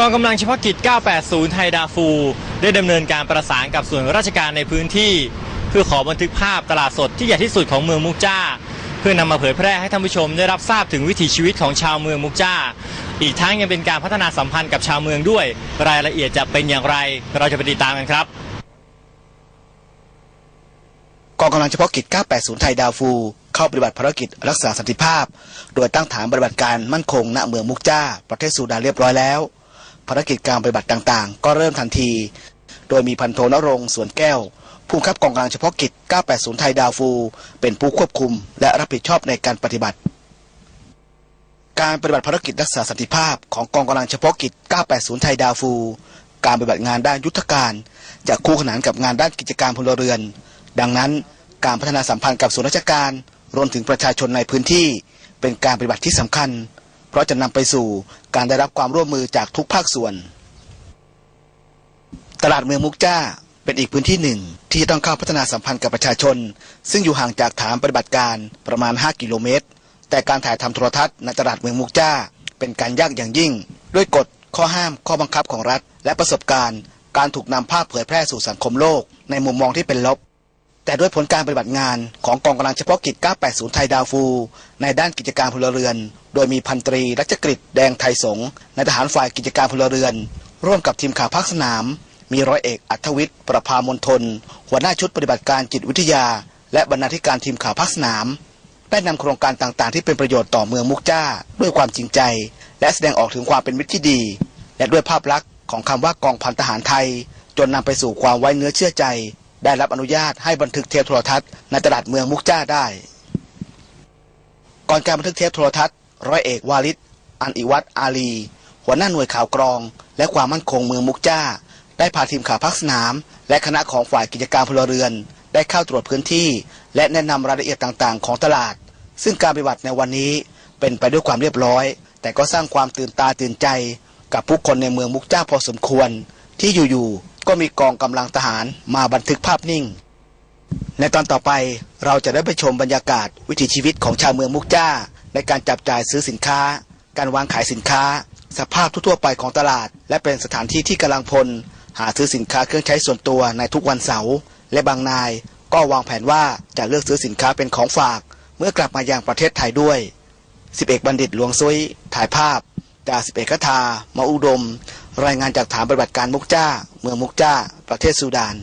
กองกำลังเฉพาะกิจ 980 ไทยดาฟู ได้ดำเนินการประสานกับส่วนราชการในพื้นที่ เพื่อขอบันทึกภาพตลาดสดที่ใหญ่ที่สุดของเมืองมุกจ้า เพื่อนำมาเผยแพร่ให้ท่านผู้ชมได้รับทราบถึงวิถีชีวิตของชาวเมืองมุกจ้า อีกทั้งยังเป็นการพัฒนาสัมพันธ์กับชาวเมืองด้วย รายละเอียดจะเป็นอย่างไร เราจะไปติดตามกันครับกองกำลังเฉพาะกิจ 980 ไทยดาวฟู เข้าปฏิบัติภารกิจรักษาสันติภาพ โดยตั้งฐานปฏิบัติการมั่นคงณเมืองมุกจ้า ประเทศซูดานเรียบร้อยแล้ว ภารกิจการปฏิบัติต่างๆ ก็เริ่มทันที โดยมีพันโทนรงค์สวนแก้ว ผู้บังคับกองกำลังเฉพาะกิจ 980 ไทยดาวฟู เป็นผู้ควบคุม และรับผิดชอบในการปฏิบัติ การปฏิบัติภารกิจรักษาสันติภาพของกองกำลังเฉพาะกิจ 980 ไทยดาวฟู การปฏิบัติงานด้านยุทธการจะคู่ขนานกับงานด้านกิจการพลเรือน ดังนั้น การพัฒนาสัมพันธ์กับส่วนราชการรวมถึงประชาชนในพื้นที่ เป็นการปฏิบัติที่สำคัญ เพราะจะนำไปสู่การได้รับความร่วมมือจากทุกภาคส่วน ตลาดเมืองมุกจ้าเป็นอีกพื้นที่หนึ่งที่ต้องเข้าพัฒนาสัมพันธ์กับประชาชน ซึ่งอยู่ห่างจากฐานปฏิบัติการประมาณ 5 กิโลเมตร แต่การถ่ายทำโทรทัศน์ในตลาดเมืองมุกจ้า เป็นการยากอย่างยิ่ง ด้วยกฎข้อห้ามข้อบังคับของรัฐ และประสบการณ์ การถูกนำภาพเผยแพร่สู่สังคมโลก ในมุมมองที่เป็นลบ แต่ด้วยผลการปฏิบัติงานของกองกำลังเฉพาะกิจ 980 ไทยดาวฟู ในด้านกิจการพลเรือน โดยมีพันตรีรัชกฤษแดงไทยสงในทหารฝ่ายกิจการพลเรือน ร่วมกับทีมข่าวภาคสนาม มีร้อยเอกอัธวิทย์ประภามนทน หัวหน้าชุดปฏิบัติการจิตวิทยา และบรรณาธิการทีมข่าวภาคสนาม ได้นำโครงการต่างๆ ที่เป็นประโยชน์ต่อเมืองมุกจ้า ด้วยความจริงใจ และแสดงออกถึงความเป็นมิตรที่ดี และด้วยภาพลักษณ์ของคำว่ากองพันทหารไทย จนนำไปสู่ความไว้เนื้อเชื่อใจ ได้รับอนุญาตให้บันทึกเทปโทรทัศน์ในตลาดเมืองมุกจ้าได้ ก่อนการบันทึกเทปโทรทัศน์ ร้อยเอกวาลิศอันอิวัตอาลี หัวหน้าหน่วยข่าวกรอง และความมั่นคงเมืองมุกจ้า ได้พาทีมข่าวภาคสนาม และคณะของฝ่ายกิจการพลเรือน ได้เข้าตรวจพื้นที่ และแนะนำรายละเอียดต่างๆ ของตลาด ซึ่งการปฏิบัติในวันนี้เป็นไปด้วยความเรียบร้อย แต่ก็สร้างความตื่นตาตื่นใจ กับผู้คนในเมืองมุกจ้าพอสมควรที่อยู่ๆ ก็มีกองกำลังทหารมาบันทึกภาพนิ่ง ในตอนต่อไปเราจะได้ไปชมบรรยากาศวิถีชีวิตของชาวเมืองมุกจ้า ในการจับจ่ายซื้อสินค้า การวางขายสินค้า สภาพทั่วไปของตลาด และเป็นสถานที่ที่กำลังพล หาซื้อสินค้าเครื่องใช้ส่วนตัวในทุกวันเสาร์และบางนาย ก็วางแผนว่าจะเลือกซื้อสินค้าเป็นของฝาก เมื่อกลับมายังประเทศไทยด้วยสิบเอกบัณฑิตหลวงซุยถ่ายภาพจ่าสิบเอกคทามาอุดม รายงานจากฐานปฏิบัติการมุกจ้า เมืองมุกจ้า ประเทศซูดาน